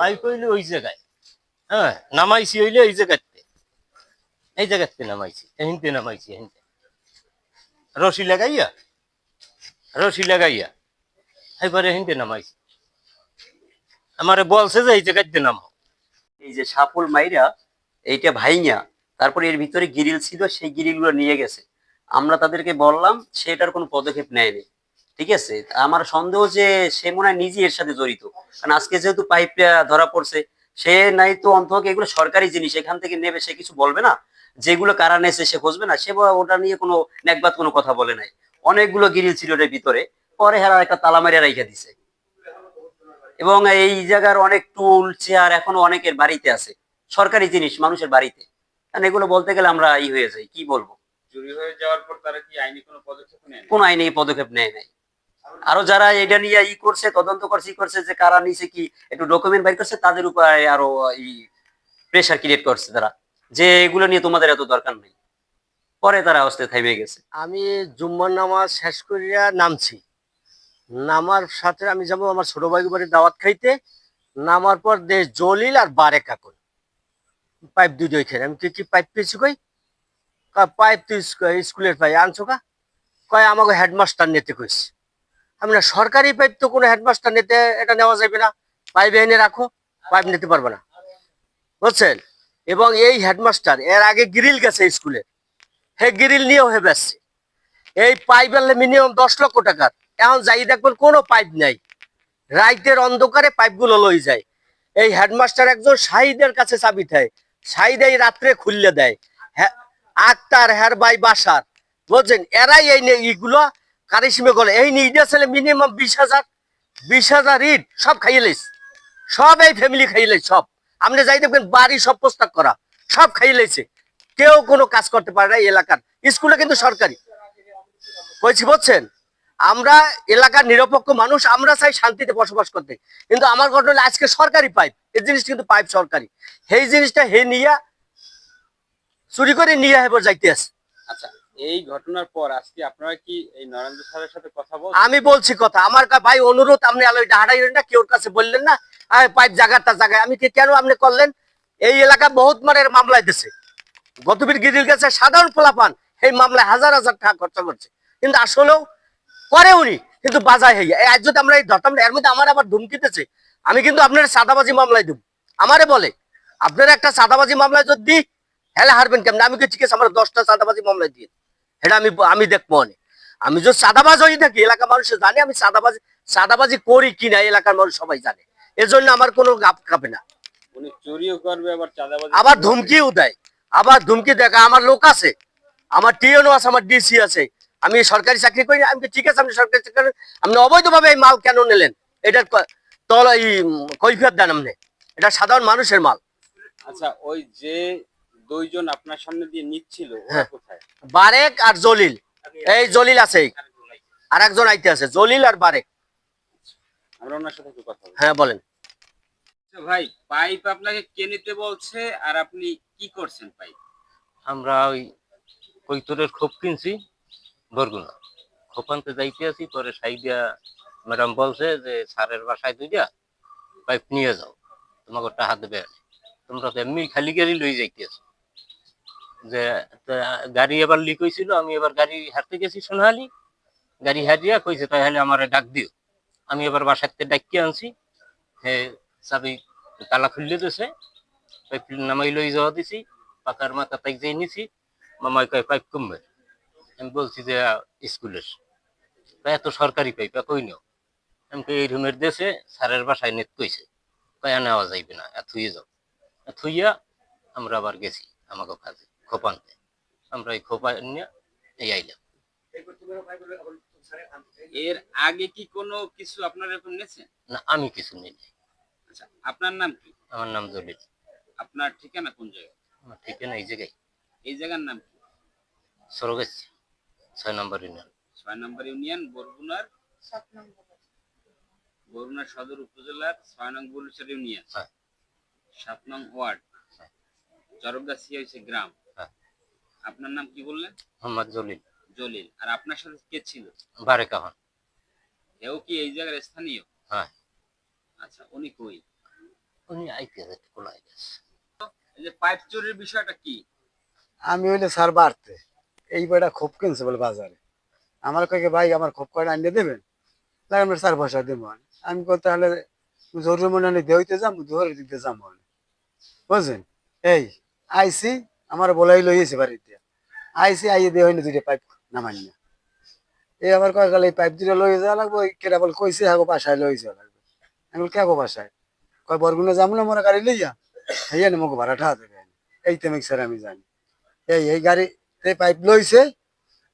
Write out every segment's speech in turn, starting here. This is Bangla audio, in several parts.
পাইপ হইলে ওই জায়গায়। হ্যাঁ নামাইছি হইলে এই জায়গাতে। এই জায়গাতে নামাইছি, এহিনতে নামাইছি, এহিনতে। রশি লাগাইয়া রশি লাগাইয়া, এবারে এহিনতে নামাইছি। আমারে বলছে যে এই জায়গাতে নামাও। এই যে সাপল মাইরা, এইটা ভাইঙা, তারপরে এর ভিতরে গিরিল ছিল, সেই গিরিলগুলো নিয়ে গেছে। আমরা তাদেরকে বললাম সেটার কোনো পদক্ষেপ নেয়নি। ঠিক আছে? আমার সন্দেহ যে সে মনে হয় নিজে এর সাথে জড়িত। কারণ আজকে যেহেতু পাইপটা ধরা পড়ছে সে নাই তো অন্তত এগুলো সরকারি জিনিস এখান থেকে নেবে সে কিছু বলবে না? যেগুলো কারা নেছে সে খুঁজবে না? সে ওটা নিয়ে কোনো নেকবাদ কোনো কথা বলে নাই। অনেকগুলো গিরিল ছিল ওটার ভিতরে পরে হেরা একটা তালা মারিয়া রাইখা দিছে। এবং এই জায়গার অনেক টুল চেয়ার এখনও অনেকের বাড়িতে আছে। সরকারি জিনিস মানুষের বাড়িতে। কারণ এগুলো বলতে গেলে আমরা ই হয়ে যাই কি বলব? চুরি হয়ে যাওয়ার পর তারা কি আইনি কোনো পদক্ষেপ নেয় কোন আইনে পদক্ষেপ নেয় নাই। আরও যারা এটা নিয়ে ই করছে, তদন্ত করছে, ই করছে যে কারা নিছে কি, একটু ডকুমেন্ট বাইর করছে, তাদের উপরে আরও ই প্রেশার ক্রিয়েট করছে তারা। যে এগুলো নিয়ে তোমাদের এত দরকার নেই। পরে তারা অস্তে থেমে গেছে। আমি জুম্মার নামাজ শেষ করিয়া নামছি। নামার সাথে আমি যাব আমার ছোট ভাই বাড়ি দাওয়াত খাইতে। নামার পর দে জলিল আর বারে কাকুন পাইপ দুই দুই ওইখানে। আমি কি কি পাইপ পেয়েছি কই? পাইপ তুই স্কুলের পাই আনছো কা? কয়, আমাকে হেডমাস্টার নিতে কইছে। আমি না সরকারি পাইপ তো কোনো হেডমাস্টার নিতে এটা নেওয়া যাবে না। পাইপ এনে রাখো, পাইপ নিতে পারবে না। বুঝছেন? এবং এই হেডমাস্টার এর আগে গ্রিল গেছে স্কুলে। হে গ্রিল নিয়েও হে বেসছে এই পাইপ আনলে মিনিমাম দশ লক্ষ টাকার এখন যাই দেখবেন কোনো পাইপ নাই। রাইতের অন্ধকারে পাইপগুলো লই যায়। এই হেডমাস্টার একজন শাহিদের কাছে চাবি দেয়। শাহিদ এই রাত্রে খুললে দেয়। আক্তার হের বাই বাসার। বুঝছেন? এরাই এই নে- ইগুলো কারিশমে গলে। এই নিয়ে ছেলে মিনিমাম বিশ হাজার বিশ হাজার ইট সব খাইয়ে লাইছে সব এই ফ্যামিলি খাইয়ে লাইছে সব। আপনি যাই দেখবেন বাড়ি সব প্রস্তাব করা, সব খাইয়ে লাইছে। কেউ কোনো কাজ করতে পারে না এই এলাকার। স্কুলে কিন্তু সরকারি। বলছি বলছেন আমরা এলাকার নিরপেক্ষ মানুষ, আমরা চাই শান্তিতে বসবাস করতে। কিন্তু আমার ঘটনা আজকে সরকারি পাইপ। এই জিনিসটা কিন্তু পাইপ সরকারি। সেই জিনিসটা হে নিয়া, চুরি করে নিয়ে এবার যাইতে আছে। আচ্ছা। এই ঘটনার পর আজকে আপনারা কি এই নরেন্দ্র স্যারের সাথে কথা বল আমি বলছি কথা। আমার ভাই অনুরোধ, আপনি আলো ডাহাড়াই না, কেউর কাছে বললেন না। পাইপ জায়গাটা জায়গায়। আমি কেন আপনি করলেন? এই এলাকা বহুত মানের মামলায় দিছে। গতবীর গিরিল গেছে, সাধারণ পোলাপান। এই মামলায় হাজার হাজার টাকা খরচা করছে। কিন্তু আসলেও করে উনি কিন্তু বাজায় হইয়া আজ যদি আমরা এই ধরতাম, এর মধ্যে আমার আবার ধুমকিতেছে আমি কিন্তু আপনার সাদাবাজি মামলায় দেব। আমারে বলে, আপনার একটা সাদাবাজি মামলায় যদি হেলে হারবেন কেমন? আমি ঠিক আছে? আমার দশটা সাদাবাজি মামলায় দিয়ে এটা আমি আমি দেখব অনেক। আমি যদি সাদাবাজ হয়ে থাকি এলাকার মানুষ জানে আমি সাদাবাজি সাদাবাজি করি কিনা এলাকার মানুষ সবাই জানে। এজন্য আমার কোনো গাপ কাঁপে না। আবার ধুমকিও দেয়। আবার ধুমকি দেখা আমার লোক আছে। আমার টিএনও আছে আমার ডিসি আছে। আমি সরকারি চাকরি করি না। আমি ঠিক আছে আপনি সরকারি চাকরি আপনি অবৈধভাবে এই মাল কেন নিলেন? এটার ক- তল এই কৈফিয়ত দেন আপনি। এটা সাধারণ মানুষের মাল। আচ্ছা ওই যে দুইজন আপনার সামনে দিয়ে নিচ্ছিল ওরা হ্যাঁ। কোথায়? বারেক আর জলিল। এই জলিল আছে আর একজন আইতে আছে জলিল আর বারেক। আমরা ওনার সাথে একটু কথা বলি। হ্যাঁ বলেন। আচ্ছা ভাই পাইপ আপনাকে কে নিতে বলছে আর আপনি কি করছেন পাইপ? আমরা ওই কৈতরের খোপ কিনছি বরগুনা। খোপ আনতে যাইতে আছি পরে সাইডিয়া ম্যাডাম বলছে যে স্যারের বাসায় দুইটা পাইপ নিয়ে যাও। তোমাকে টাকা দেবে। তোমরা তো এমনি খালি গাড়ি লই যাইতেছো। যে গাড়ি এবার লিক হয়েছিল আমি এবার গাড়ি হারতে গেছি সোনাহালি গাড়ি হারিয়া কইছে, তাই হলে আমার ডাক দিও। আমি এবার বাসাতে ডাকিয়ে আনছি। হে, চাবি তালা খুললে দিছে। নামাই লই যাওয়া দিছি। পাকার মাথা তাই যাই নিছি। মামাই কয়, পাইপ কমবে। আমি বলছি যে, স্কুলের। এত সরকারি পাইপ কই নিও। আমি এই রুমের দেশে স্যারের বাসায় নেট কইছে। কয় নেওয়া যাইবে না থুয়ে যাও। থুইয়া আমরা আবার গেছি আমাকে কাজে। খোপানতে আমরা এই খোপা নিয়ে এই আইলাম। এর আগে কি কোনো কিছু আপনার এরকম নিয়েছেন না আমি কিছু নিই নাই। আচ্ছা আপনার নাম কি? আমার নাম জলিল। আপনার ঠিকানা কোন জায়গায়? আমার ঠিকানা এই জায়গায়। এই জায়গার নাম কি? সরগেছ ছয় নম্বর ইউনিয়ন। ছয় নম্বর ইউনিয়ন বরগুনার? সাত নম্বর বরগুনা সদর উপজেলার ছয় নং বুলুচর ইউনিয়ন। হ্যাঁ। সাত নং ওয়ার্ড। হ্যাঁ। চরগাছিয়া হয়েছে গ্রাম। আপনার নাম কি বললেন? মোহাম্মদ জলিল। জলিল। আর আপনার সাথে কে ছিল? বারে কাহন এও কি এই জায়গার স্থানীয়? হ্যাঁ। আচ্ছা উনি কই? এখনই আইপিএস খোলা গেছে এই যে পাইপ চুরির বিষয়টা কি? আমি হইলে স্যার বাড়তে। এই বইটা খোপ কিনছে বলে বাজারে। আমার কয়েকে ভাই আমার খোপ কয়টা আনিয়ে দেবেন? তাই আমরা চার পয়সা দেবো। আমি কই তাহলে জরুরি মনে হলে দেওয়াইতে যাম ধরে দিতে যাম বুঝছেন? এই আইসি আমার বলাই লইয়েছে বাড়িতে। আইসি আইয়ে দিয়ে হয়নি দুইটা পাইপ নামাই না এই আবার কয় গেলে এই পাইপ দুটো লইয়ে যাওয়া লাগবে ওই কেটা বল কইছে হাগো বাসায় লইয়ে যাওয়া লাগবে। আমি কে গো বাসায়? কয় বরগুনে যাম না মোরা গাড়ি লইয়া? হইয়া মোকে ভাড়া ঠা দেবে এই তেমিক স্যার আমি জানি। এই এই গাড়ি এই পাইপ লইছে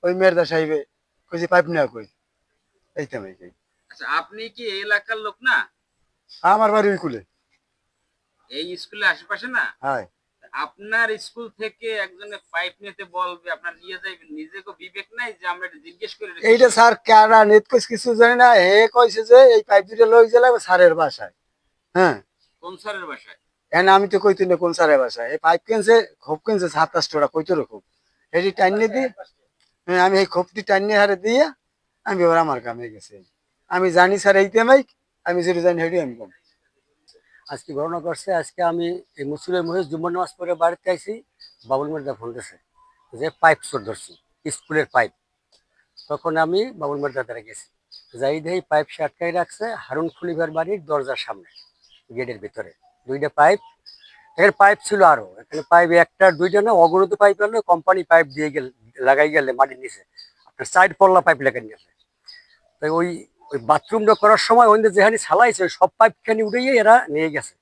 ওই মেয়েরদা সাহেবে কইছে পাইপ নেওয়া কই? এই তেমিক এই আচ্ছা আপনি কি এই এলাকার লোক না? আমার বাড়ি ওই কুলে। এই স্কুলের আশেপাশে না? হায়। আপনার স্কুল থেকে একজনে পাইপ নিতে বলবে আপনার নিয়ে যাইবেন নিজেকে বিবেক নাই যে আমরা এটা জিজ্ঞেস করে এইটা স্যার কারা নেট কইস কিছু জানি না হে কইছে যে এই পাইপ দুটো লই গেলে স্যারের বাসায় হ্যাঁ। কোন স্যারের বাসায়? এনে আমি তো কইতে না কোন স্যারের বাসায় এই পাইপ কিনছে খোপ কিনছে সাতাশ টাকা কইতো রকম এটি টাইনে দি হ্যাঁ আমি এই খোপটি টাইনে হারে দিয়ে আমি এবার আমার কামে গেছে। আমি জানি স্যার এই তেমাই আমি যেটা জানি হেঁটে আমি কম আজকে ঘটনা করছে আজকে আমি এই মুসুলের মহিষ জুম্মা নামাজ পরে বাড়িতে আইছি, বাবুল মির্জা ফোন দিয়েছে যে পাইপ চোর ধরছি, স্কুলের পাইপ। তখন আমি বাবুল মির্জা দ্বারা গেছি যাই দেখি পাইপ সে আটকাই রাখছে, হারুন খলিফার বাড়ির দরজার সামনে, গেটের ভিতরে। দুইটা পাইপ, এখানে পাইপ ছিল আরও। এখানে পাইপ একটা, দুইটা না, অগণিত পাইপ হলো কোম্পানি পাইপ দিয়ে গেল, লাগাই গেলে মাটির নিচে। আপনার সাইড পল্লা পাইপ লাগাই গেলে তাই ওই ওই বাথরুমটা করার সময় ওই যেখানে ছালাইছে সব পাইপখানি উঠেই এরা নিয়ে গেছে।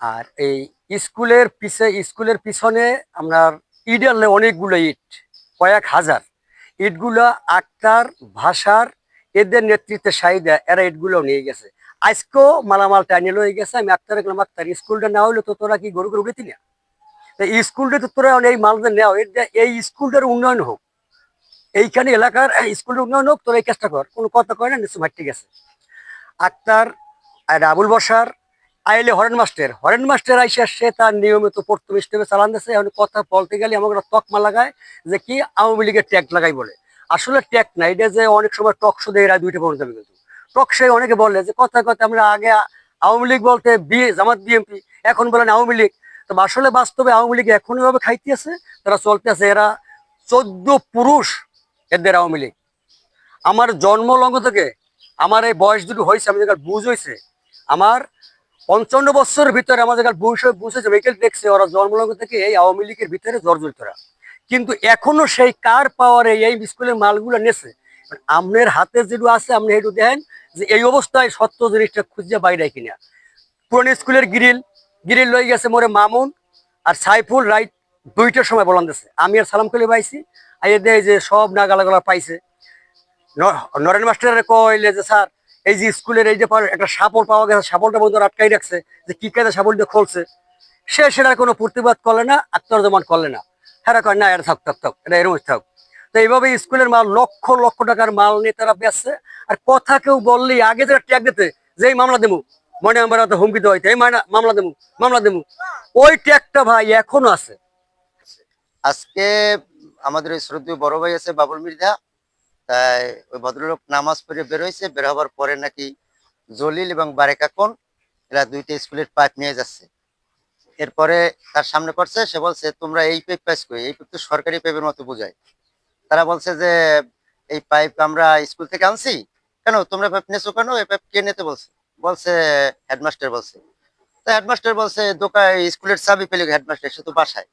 আর এই স্কুলের পিছে, স্কুলের পিছনে আপনার ইট আনলে অনেকগুলো ইট, কয়েক হাজার। ইটগুলো আক্তার ভাষার এদের নেতৃত্বে সাহিদা এরা ইটগুলো নিয়ে গেছে। আজকেও মালামাল টাইনে লয়ে গেছে, আমি আক্তার গেলাম আক্তার, স্কুলটা না হলে তো তোরা কি গরু করে উঠেছি না এই স্কুলটা তো তোরা এই মালদের নেওয়া এই স্কুলটার উন্নয়ন হোক। এইখানে এলাকার স্কুলের উন্নয়ন হোক তোরা এই কাজটা কর। কোনো কথা কয় না, নিশ্চয় ভাট্টি গেছে। আক্তার আর আবুল বসার আইলে হরেন মাস্টার। হরেন মাস্টার আইসে সে তার নিয়মিত প্রথম স্টেপে চালান দিচ্ছে এখন কথা বলতে গেলে আমাকে তকমা লাগায় যে কি আওয়ামী লীগের ট্যাগ লাগাই বলে। আসলে ট্যাগ না, এটা যে অনেক সময় টক শো দেয় দুইটা পর্যন্ত যাবে কিন্তু। টক শো অনেকে বলে যে, কথা কথা আমরা আগে আওয়ামী লীগ বলতে বিয়ে জামাত বিএমপি এখন বলেন আওয়ামী লীগ। তো আসলে বাস্তবে আওয়ামী লীগ এখন এভাবে খাইতে আছে, তারা চলতে আছে। এরা চোদ্দ পুরুষ এদের আওয়ামী লীগ। আমার জন্মলগ্ন থেকে আমার এই বয়স দুটো হয়েছে, আমি যেখানে বুঝ হয়েছে, আমার পঞ্চান্ন বছরের ভিতরে আমার যেখানে বুঝ হয়ে বুঝেছে ভেহিকেল দেখছে ওরা জন্মলগ্ন থেকে এই আওয়ামী লীগের ভিতরে জর্জরিতরা। কিন্তু এখনও সেই কার পাওয়ারে এই স্কুলের মালগুলো নেছে? আমনের হাতে যেটু আছে আপনি একটু দেখেন যে এই অবস্থায় সত্য জিনিসটা খুঁজে বাইরে কিনা। পুরনো স্কুলের গ্রিল গ্রিল লই গেছে মোরে মামুন আর সাইফুল রাইট দুইটার সময় বলান দিয়েছে আমি আর সালাম কলি পাইছি যে সব পাইছে। নরেন মাস্টারে কইলে যে, স্যার, এই যে স্কুলের এই যে একটা সাপল পাওয়া গেছে, সাপলটা বন্ধু আটকাই রাখছে, যে কি কাজে সাপল দিয়ে খুলছে? সে সেটার কোনো প্রতিবাদ করলে না আত্মরজমান করলে না। হ্যাঁ কয়, না, এটা থাক থাক থাক, এটা থাক। তো এইভাবে স্কুলের মাল, লক্ষ লক্ষ টাকার মাল নিয়ে তারা বেচছে। আর কথা কেউ বললেই আগে যারা ট্যাগ দিতে, যে এই মামলা দেবো মনে আমার হাতে হুমকি দেওয়া হইতে, এই মামলা দেবো মামলা দেবো ওই ট্যাগটা ভাই এখনও আছে। আজকে আমাদের ওই শ্রদ্ধীয় বড় ভাই আছে বাবুল মির্জা। তাই ওই ভদ্রলোক নামাজ পড়ে বেরোইছে, বের হবার পরে নাকি জলিল এবং বারেকাকন এরা দুইটা স্কুলের পাইপ নিয়ে যাচ্ছে। এরপরে তার সামনে পড়ছে সে বলছে, তোমরা এই পাইপ পাইস কই? এই পাইপ তো সরকারি পাইপের মতো বোঝায়। তারা বলছে যে, এই পাইপ আমরা স্কুল থেকে আনছি। কেন? তোমরা পাইপ নিয়েছো কেন? এই পাইপ কে নিতে বলছে? বলছে হেডমাস্টার বলছে। তো হেডমাস্টার বলছে দোকান স্কুলের চাবি পেলে হেডমাস্টার সে তো বাসায়।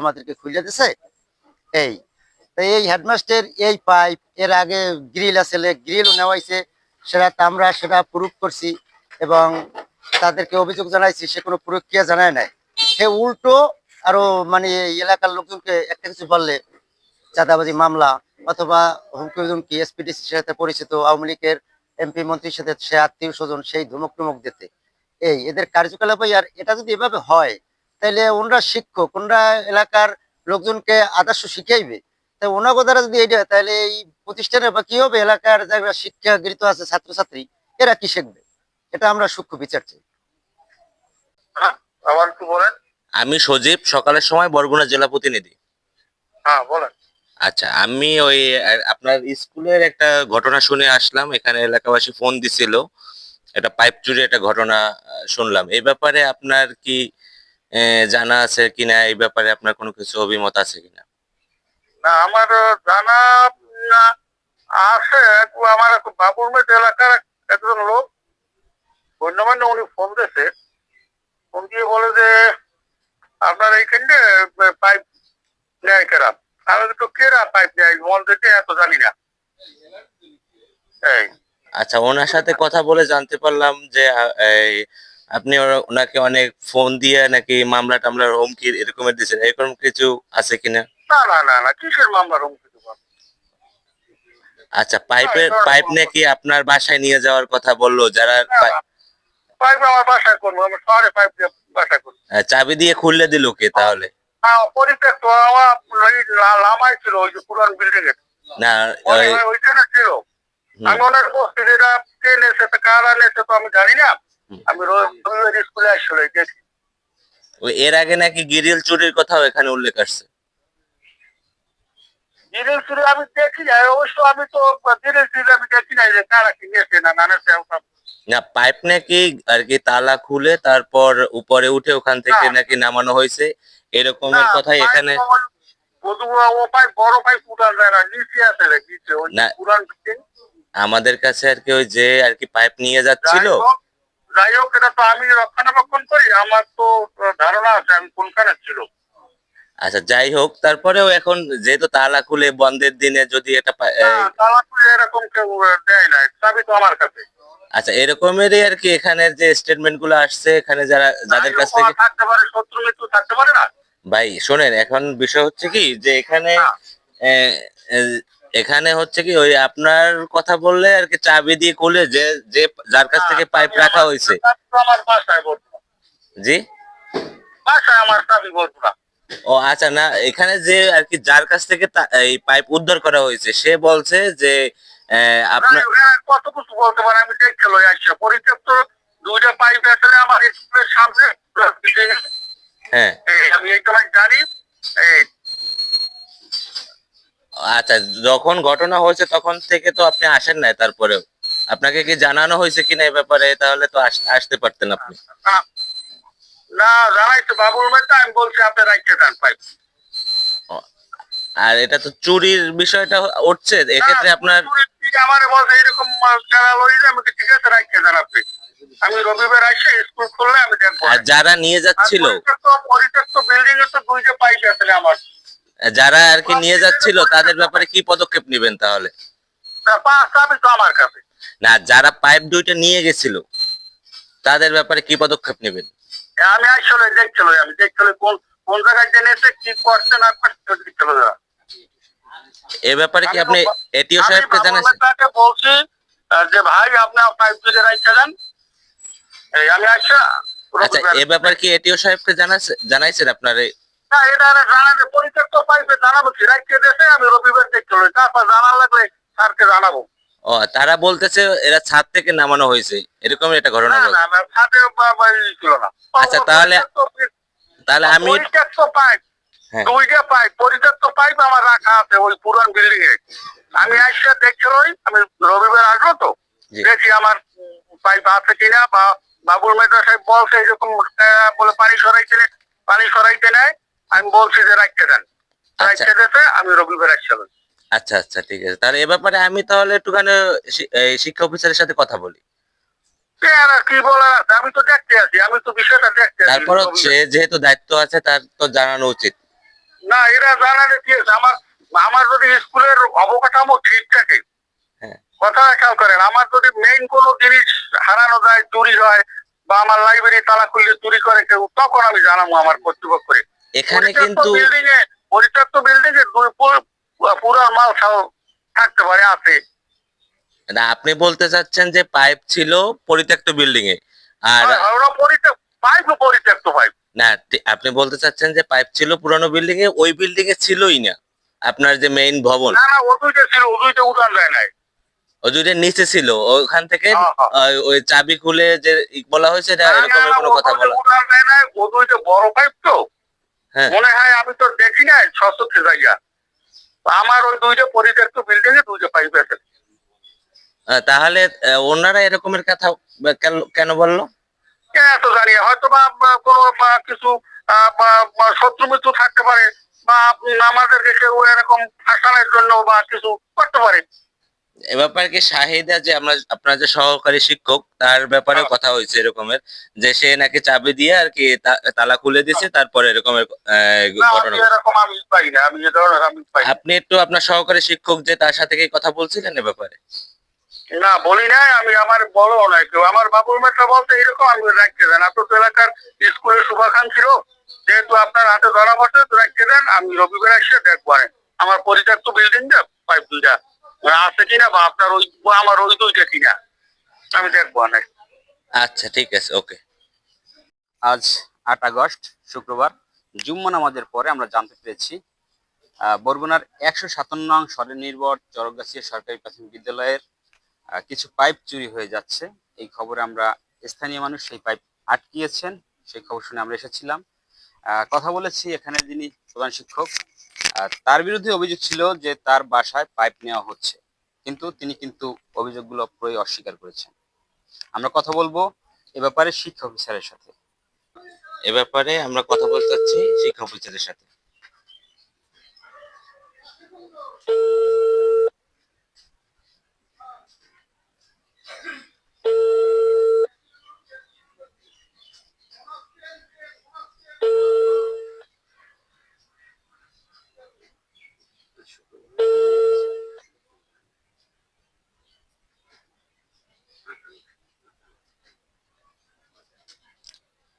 আমাদেরকে খুলে দিছে। এই এই হেডমাস্টার এই পাইপ, এর আগে গ্রিল আছে নেওয়াইছে। সেটা আমরা সেটা প্রুফ করছি এবং তাদেরকে অভিযোগ জানাইছি, সে কোনো প্রক্রিয়া জানায় নাই। সে উল্টো আরও মানে এলাকার লোকজনকে একটা কিছু বললে, চাঁদাবাজি মামলা অথবা হুমকি হুমকি সাথে পরিচিত আওয়ামী লীগের এমপি মন্ত্রীর সাথে সে আত্মীয় স্বজন সেই ধমক টমক দিতে। এই, এদের কার্যকলাপই আর এটা যদি এভাবে হয় তাহলে ওনারা শিক্ষক ওনারা এলাকার লোকজনকে আদর্শ শিখাইবে। তাই ওনাগো দ্বারা যদি এইটা হয়, তাহলে এই প্রতিষ্ঠানে বা কি হবে? এলাকার যারা শিক্ষা গৃহীত আছে ছাত্রছাত্রী এরা কি শিখবে? এটা আমরা সূক্ষ্ম বিচার চাই। আবার একটু বলেন। আমি সজীব সকালের সময় বরগুনা জেলা প্রতিনিধি। হ্যাঁ বলেন। আচ্ছা আমি ওই আপনার স্কুলের একটা ঘটনা শুনে আসলাম এখানে এলাকাবাসী ফোন দিছিল। একটা পাইপ চুরি একটা ঘটনা শুনলাম। এই ব্যাপারে আপনার কি জানা আছে কিনা এই ব্যাপারে আপনার কোনো কিছু অভিমত আছে কিনা? না আমার জানা আছে আমার এক বাবুরমেট এলাকার একজন লোক। গণ্যমান্য উনি ফোন দিয়েছে। ফোন দিয়ে বলে যে আপনার এইখানে পাইপ নেয় কেরা? আমি তো কেরা পাইপ নেয়? মন থেকে এত জানি না। এই। আচ্ছা ওনার সাথে কথা বলে জানতে পারলাম যে এই, আপনি ওনাকে অনেক ফোন দিয়ে নাকি মামলা টামলার হুমকি এরকমের দিয়েছেন? এরকম কিছু আছে কিনা? না না না না কিসের মামলা রুম কিছু আচ্ছা পাইপের পাইপ নাকি আপনার বাসায় নিয়ে যাওয়ার কথা বলল যারা পাইপ আমার বাসায় করব শহরে পাইপ দিয়ে বাসায় করব। চাবি দিয়ে খুললে দিল কে তাহলে? হ্যাঁ পরিত্যক্ত আমার লামাই ছিল ওই যে পুরান বিল্ডিং এর না ওই- ওই- ওইখানে ছিল। আমি ওনার বলছি এটা কে নেছে তো কারা নেছে তো আমি জানি না। আমি রোজ রবিবার স্কুলে আসলে দেখি ওই এর আগে নাকি গিরিল চুরির কথাও এখানে উল্লেখ আসছে? দিনের ফিরে আমি দেখি না অবশ্য আমি তো দিনের ফিরে আমি দেখি না যে কারা কি নেছে না না নেছে না পাইপ নাকি আর কি তালা খুলে তারপর উপরে উঠে ওখান থেকে নাকি নামানো হয়েছে? এরকমের না, কথাই এখানে ও আমাদের কাছে আর কি ওই যে আর কি পাইপ নিয়ে যাচ্ছিল? যাই হোক এটা তো আমি রক্ষণাবেক্ষণ করি আমার তো ধারণা আছে আমি কোনখানে ছিল। আচ্ছা যাই হোক তারপরেও এখন যেহেতু তালা খুলে বন্ধের দিনে যদি এই, তালা খুলে এরকম কেউ দেয় না চাবি তো আমার কাছে। আচ্ছা এরকমেরই আর কি এখানের যে স্টেটমেন্টগুলো আসছে এখানে যারা যাদের কাছ থেকে থাকতে পারে শত্রু মৃত্যু থাকতে পারে না? ভাই শোনেন এখন বিষয় হচ্ছে কি যে এখানে হ্যাঁ। এখানে হচ্ছে কি ওই আপনার কথা বললে আর কি চাবি দিয়ে খুলে যে যে যার কাছ থেকে পাইপ রাখা হয়েছে। জি? ও আচ্ছা না এখানে যে আর কি যার কাছ থেকে এই পাইপ উদ্ধার করা হয়েছে সে বলছে যে আপনার এরা কত কিছু বলতে পারে আমি দেখতে লই আসছি। পরিত্যক্ত দুইটা পাইপ আসলে আমার স্কুলের সামনে। হ্যাঁ। আমি জানি। আচ্ছা যখন ঘটনা হয়েছে তখন থেকে তো আপনি আসেন নাই তারপরেও। আপনাকে কি জানানো হয়েছে কিনা এই ব্যাপারে তাহলে তো আসতে পারতেন আপনি। না, জানাইছে বাবুর মেয়েটা আমি বলছি আপনি রাখতে দেন পাইপ। আর এটা তো চুরির বিষয়টা উঠছে এক্ষেত্রে আপনার আমার বলছে এরকম খেলা লই আমি কি ঠিক আছে রাখতে দেন আপনি। আমি রবিবার আসে স্কুল খুললে আমি দেখব। আর যারা নিয়ে যাচ্ছিল পরিত্যক্ত বিল্ডিং এ তো দুইটা পাইপ আছে আমার। যারা আর কি নিয়ে যাচ্ছিল তাদের ব্যাপারে কি পদক্ষেপ নেবেন তাহলে? আমার কাছে না যারা পাইপ দুইটা নিয়ে গেছিল তাদের ব্যাপারে কি পদক্ষেপ নেবেন? আমি আসলে দেখছিল আমি দেখছিল কোন কোন জায়গায় জেনেছে কি করছে না করছে দেখছিল এ ব্যাপারে কি আপনি এটিও সাহেবকে জানাচ্ছেন? মেয়েটাকে বলছি যে ভাই আপনি পাইপ দুইটা দেন। এই আমি আসা আচ্ছা এ ব্যাপারে কি এটিও সাহেবকে জানাইছেন আপনার না এটা আর জানালে পরিত্যক্ত পাইপে জানাব কি? দেশে আমি রবিবার দেখছিল তারপর জানা লাগলে স্যারকে জানাব। ও তারা বলতেছে এরা ছাদ থেকে নামানো হয়েছে। এরকম একটা ঘটনা না না ছাদে ছিল না। আচ্ছা, তাহলে- তাহলে আমি হ্যাঁ। দুইটা পাইপ পরিত্যক্ত পাইপ আমার রাখা আছে ওই পুরান বিল্ডিং এ। আমি আসলে দেখছিলই আমি রবিবার আসব তো। দেখি আমার পাইপ আছে কিনা বা বাবুল মেটা সাহেব বলছে এরকম বলে পানি সরাইতে পানি সরাইতে নেয় আমি বলছি যে রাখতে দেন। আচ্ছা। রাখতে দিতে আমি রবিবার আসছিলাম আচ্ছা আচ্ছা ঠিক আছে। তাহলে এ ব্যাপারে আমি তাহলে একটুখানি শিক্ষা অফিসারের সাথে কথা বলি। কি বলার আমি তো দেখতে আছি আমি তো বিষয়টা দেখতে আছি। তারপর হচ্ছে যেহেতু দায়িত্ব আছে তার তো জানানো উচিত। না এরা জানালে কি আছে? আমার আমার যদি স্কুলের অবকাঠামো ঠিক থাকে হ্যাঁ। কথা খেয়াল করেন আমার যদি মেইন কোনো জিনিস হারানো যায় চুরি হয় বা আমার লাইব্রেরি তালা খুললে চুরি করে কেউ তখন আমি জানাব আমার কর্তৃপক্ষরে। এখানে কিন্তু বিল্ডিং পরিত্যক্ত বিল্ডিং এ পুরো- পুরো মাল থাকতে পারে আছে। না আপনি বলতে চাচ্ছেন যে পাইপ ছিল পরিত্যক্ত বিল্ডিং এ আর পাইপ পরিত্যক্ত পাইপ না আপনি বলতে চাচ্ছেন যে পাইপ ছিল পুরানো বিল্ডিং এ ওই বিল্ডিং এ ছিলই না। আপনার যে মেইন ভবন। না না ছিল যায় নাই। দুইটা নিচে ছিল ওখান থেকে হ্যাঁ, হ্যাঁ। ওই চাবি খুলে যে বলা হয়েছে না, কোনো কথা বলা যায় দুইটা বড় পাইপ তো। মনে হয় আমি তো দেখি না সচক্ষে জায়গা। আমার ওই দুইটা পরিত্যক্ত বিল্ডিং এ দুইটা পাইপ আছে। তাহলে ওনারা এরকমের কথা কেন- বলল? কে এত জানি হয়তো বা কোনো কিছু শত্রু মিত্র থাকতে পারে বা আমাদেরকে কেউ এরকম ফাঁসানোর জন্য বা কিছু করতে পারে। এ ব্যাপারে কি শাহিদা যে আমরা আপনার যে সহকারী শিক্ষক তার ব্যাপারে হ্যাঁ। কথা হয়েছে এরকমের যে সে নাকি চাবি দিয়ে আর কি তা- তালা খুলে দিয়েছে তারপরে এরকমের ঘটনা না না। আপনি একটু আপনার সহকারী শিক্ষক যে তার সাথে কি কথা বলছিলেন এ ব্যাপারে না বলি নাই আমি আমার বড় নাই কেউ আমার বাবুর মেয়েটা বলতে এরকম আমি রাখতে দেন আপনার তো এলাকার স্কুলের শুভাকাঙ্ক্ষী ছিল যেহেতু আপনার হাতে ধরা পড়ছে তো রাখতে দেন আমি রবিবার এসে দেখব। আমার পরিত্যক্ত বিল্ডিংটা পাইপ দুইটা আছে কিনা বা আপনার ওই আমার ওই দুইটা কিনা, আমি দেখব আচ্ছা ঠিক আছে, ওকে। আজ আট আগস্ট, শুক্রবার, জুম্মা নামাজের পরে আমরা জানতে পেরেছি বরগুনার একশো সাতান্ন নং স্বনির্ভর চরগাছিয়া সরকারি প্রাথমিক বিদ্যালয়ের কিছু পাইপ চুরি হয়ে যাচ্ছে। এই খবরে আমরা স্থানীয় মানুষ সেই পাইপ আটকিয়েছেন, সেই খবর শুনে আমরা এসেছিলাম। কথা বলেছি এখানে যিনি প্রধান শিক্ষক আহ, তার বিরুদ্ধে অভিযোগ ছিল যে তার বাসায় পাইপ নেওয়া হচ্ছে। কিন্তু তিনি কিন্তু অভিযোগগুলো পুরোই অস্বীকার করেছেন। আমরা কথা বলব এ ব্যাপারে শিক্ষা অফিসারের সাথে। এ ব্যাপারে আমরা কথা বলতে চাচ্ছি শিক্ষা অফিসারের সাথে।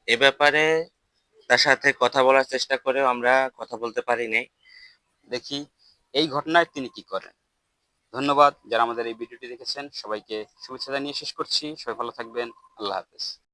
এ ব্যাপারে তার সাথে কথা বলার চেষ্টা করেও আমরা কথা বলতে পারি নাই। দেখি, এই ঘটনায় তিনি কি করেন? ধন্যবাদ যারা আমাদের এই ভিডিওটি দেখেছেন। সবাইকে শুভেচ্ছা জানিয়ে শেষ করছি। সবাই ভালো থাকবেন। আল্লাহ হাফেজ।